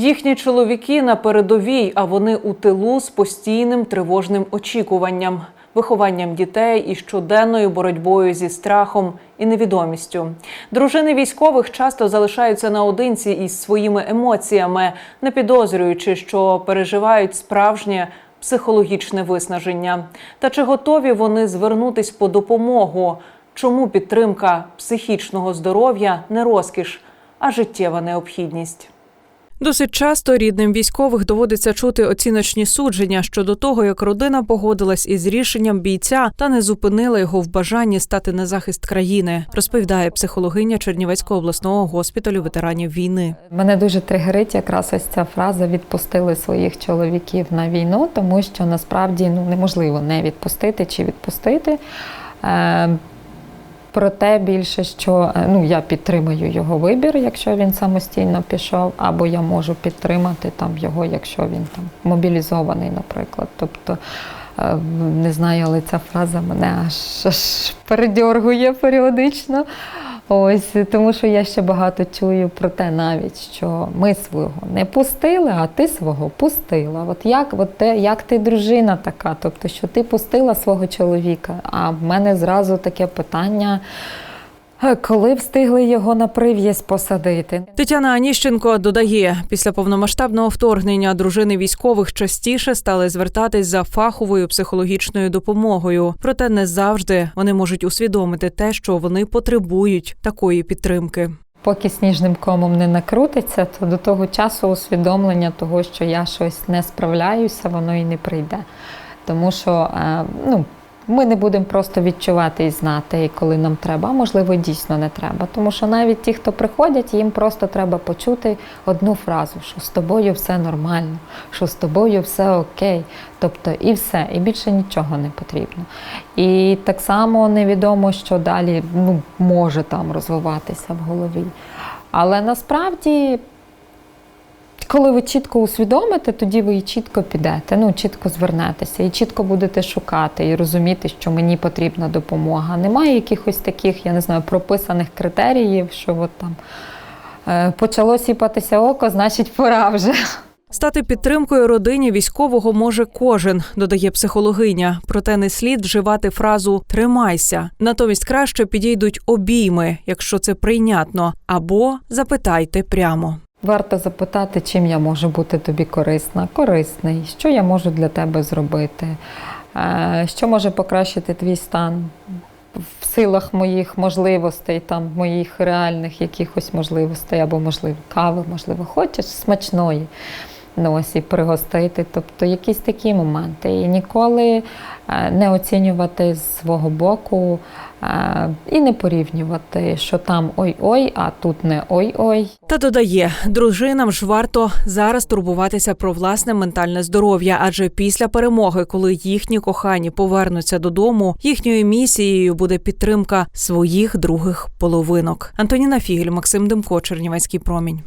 Їхні чоловіки на передовій, а вони у тилу з постійним тривожним очікуванням, вихованням дітей і щоденною боротьбою зі страхом і невідомістю. Дружини військових часто залишаються наодинці із своїми емоціями, не підозрюючи, що переживають справжнє психологічне виснаження. Та чи готові вони звернутись по допомогу? Чому підтримка психічного здоров'я не розкіш, а життєва необхідність? Досить часто рідним військових доводиться чути оціночні судження щодо того, як родина погодилась із рішенням бійця та не зупинила його в бажанні стати на захист країни, розповідає психологиня Чернівецького обласного госпіталю ветеранів війни. Мене дуже тригерить якраз ось ця фраза відпустили своїх чоловіків на війну, тому що насправді ну неможливо не відпустити чи відпустити. Проте більше, що е, ну я підтримую його вибір, якщо він самостійно пішов, або я можу підтримати там його, якщо він там мобілізований, наприклад. Тобто е, не знаю, але ця фраза мене аж, аж передьоргує періодично. Ось тому, що я ще багато чую про те, навіть що ми свого не пустили, а ти свого пустила. От як от те, як ти дружина така, тобто, що ти пустила свого чоловіка? А в мене зразу таке питання. Е, Коли встигли його на прив'язь посадити? Тетяна Аніщенко додає, після повномасштабного вторгнення дружини військових частіше стали звертатись за фаховою психологічною допомогою. Проте не завжди вони можуть усвідомити те, що вони потребують такої підтримки. Поки сніжним комом не накрутиться, то до того часу усвідомлення того, що я щось не справляюся, воно і не прийде. Тому що е, ну, ми не будемо просто відчувати і знати, коли нам треба, а можливо, дійсно не треба. Тому що навіть ті, хто приходять, їм просто треба почути одну фразу, що з тобою все нормально, що з тобою все окей. Тобто і все, і більше нічого не потрібно. І так само невідомо, що далі ну, може там розвиватися в голові. Але насправді коли ви чітко усвідомите, тоді ви і чітко підете, ну чітко звернетеся, і чітко будете шукати і розуміти, що мені потрібна допомога. Немає якихось таких, я не знаю, прописаних критеріїв, що от там е, почало сіпатися око, значить пора вже. Стати підтримкою родині військового може кожен, додає психологиня. Проте не слід вживати фразу Тримайся. Натомість краще підійдуть обійми, якщо це прийнятно, або запитайте прямо. Варто запитати, чим я можу бути тобі корисна, корисний, що я можу для тебе зробити, е, що може покращити твій стан в силах моїх можливостей, там моїх реальних якихось можливостей, або можливо кави, можливо, хочеш смачної. Ну, ось і пригостити, тобто якісь такі моменти. І ніколи е, не оцінювати з свого боку е, і не порівнювати, що там ой-ой, а тут не ой-ой. Та додає, дружинам ж варто зараз турбуватися про власне ментальне здоров'я, адже після перемоги, коли їхні кохані повернуться додому, їхньою місією буде підтримка своїх других половинок. Антоніна Фігель, Максим Демко, Чернівецький промінь.